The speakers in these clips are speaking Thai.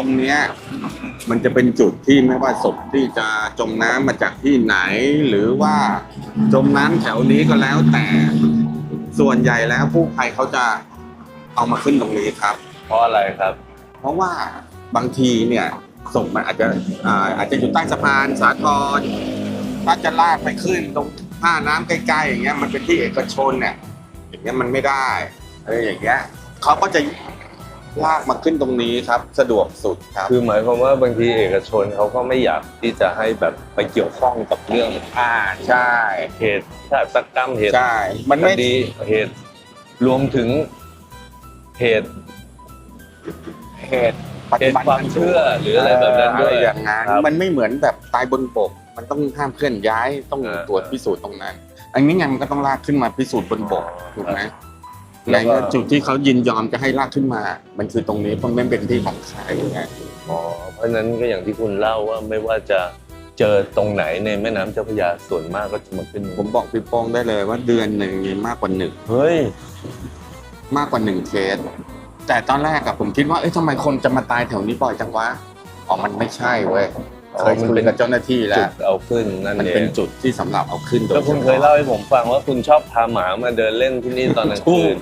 ตรงเนี้ยมันจะเป็นจุดที่ไม่ว่าศพที่จะจมน้ำมาจากที่ไหน หรือว่าจมน้ำแถวนี้ก็แล้วแต่ส่วนใหญ่แล้วผู้ภัยเขาจะเอามาขึ้นตรงนี้ครับ เพราะอะไรครับ เพราะว่าบางทีเนี่ยศพมันอาจจะอ่าอาจจะอยู่ใต้สะพานสาทรถ้าจะลากไปขึ้นตรงท่าน้ำใกล้ๆอย่างเงี้ยมันเป็นที่เอกชนเนี่ยอย่างเงี้ยมันไม่ได้อะไรอย่างเงี้ยเขาก็จะ ลากมาขึ้นตรงนี้ครับ สะดวกสุดครับ คือหมายความว่าบางทีเอกชนเขาก็ไม่อยากที่จะให้แบบไปเกี่ยวข้องกับเรื่องอ่าใช่เหตุฆาตกรรมเหตุใช่มันคไม่ดีเหตุรวมถึงเหตุเหตุปัจเหจุตุบันความเชื่อหรืออะไรแบบนั้นด้วยอะไรอย่างนั้นครับมันไม่เหมือนแบบตายบนบก มันต้องห้ามเคลื่อนย้ายต้องเออตรวจพิสูจน์ตรงนั้น อันนี้ไงมันก็ต้องลากขึ้นมาพิสูจน์บนบกถูกไหมแล้ ในวก็จุดที่เขายินยอมจะให้ลากขึ้นมา มันคือตรงนี้เพราะมันเป็นที่ของใครไงอ๋อเพราะฉะนั้นก็อย่างที่คุณเล่าว่าไม่ว่าจะเจอตรงไหนในแม่น้ำเจ้าพระยาส่วนมากก็จะมาขึ้นผมบอกพี่โป้งได้เลยว่าเดือนหนึ่งมีมากกว่าหนึ่งเฮ้ยมากกว่าหนึ่งเคสแต่ตอนแรกอะผมคิดว่าเอ้ยทำไมคนจะมาตายแถวนี้บ่อยจังวะอ๋อมันไม่ใช่เว้ยอ๋อ เคยมันคุเป็ยนกับเจ้าหน้าที่แล้จุว ดเอาขึ้นนั่นมันเอเป็นงจุดที่สำหรับเอาขึ้นโดยแล้วคุณเคยเล่าให้ผมฟังว่าคุณชอบพาหมามาเดินเล่นที่นี่ตอนกลางคืน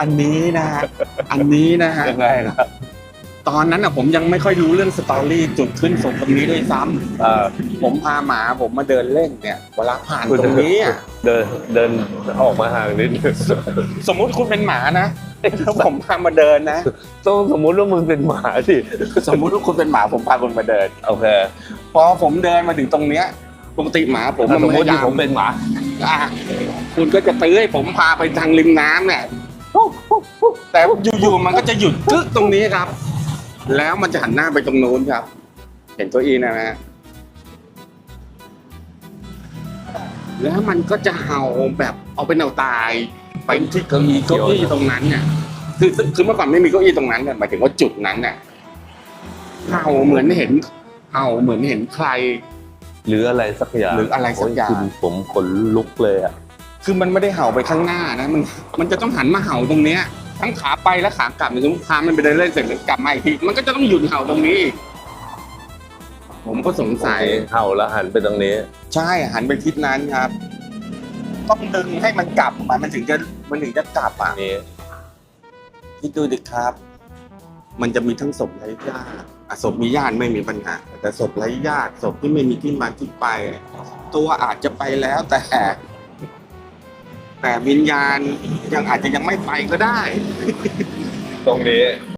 อันนี้นะฮะ อันนี้นะฮะ ยังไงครับตอนนั้นอะผมยังไม่ค่อยรู้เรื่องสตอรี่จุดขึ้นศพตรงนี้ด้วยซ้ำอ่าผมพาหมาผมมาเดินเล่นเนี่ยเวลาผ่านคุณตรงนี้อะเดินเดินออกมาห่างนิดนึงสมมุติคุณเป็นหมานะ แล้วผมพามาเดินนะ ต้องสมมุติว่ามึงเป็นหมาสิสมมุติว่าคุณเป็นหมาผมพาคุณมาเดิน โอเค พอผมเดินมาถึงตรงเนี้ยปกติหมาผมถ้าสมมติพยาที่ยาผมเป็นหมาอะคุณก็จะตื้อให้ผมพาไปทางริมน้ำเนี่ยแต่อยู่ๆมันก็จะหยุดกึกตรงนี้ครับ แล้วมันจะหันหน้าไปตรงโน้นครับ เห็นตัวอีนะฮะแล้วมันก็จะเห่าแบบเอาเป็นเอาตาย ไปที่เก้าอี้เก้าอี้ตรงนั้นเนี่ยคือคือเมื่อก่อนไม่มีเก้าอี้ตรงนั้นเนี่ยหมายถึงว่าจุดนั้นเนี่ยเห่าเหมือนเห็นเห่าเหมือนเห็นใคร หรืออะไรสักอย่างหรืออะไรสักอย่างโคุณผมขนลุกเลยอะคือมันไม่ได้เห่าไปข้างหน้านะมันมันจะต้องหันมาเห่าตรงเนี้ย ทั้งขาไปและขากลับเนี่ยสมมติพามันไปเดินเล่นเสร็จแล้วกลับมาอีกทีมันก็จะต้องหยุดเห่าตรงนี้อีกผมก็สงสัยเห่าแล้วหันไปตรงนี้ ใช่หันไปทิศนั้นครับ ต้องดึงให้มันกลับมามันถึงจะมันถึงจะกลับอะนี่คิดดูดิครับ มันจะมีทั้งศพไร้ญาติอะศพมีญาติไม่มีปัญหา แต่ศพไร้ญาติศพที่ไม่มีที่มาที่ไป ตัวอาจจะไปแล้วแต่ แต่วิญญาณยังอาจจะยังไม่ไปก็ได้ ตรงนี้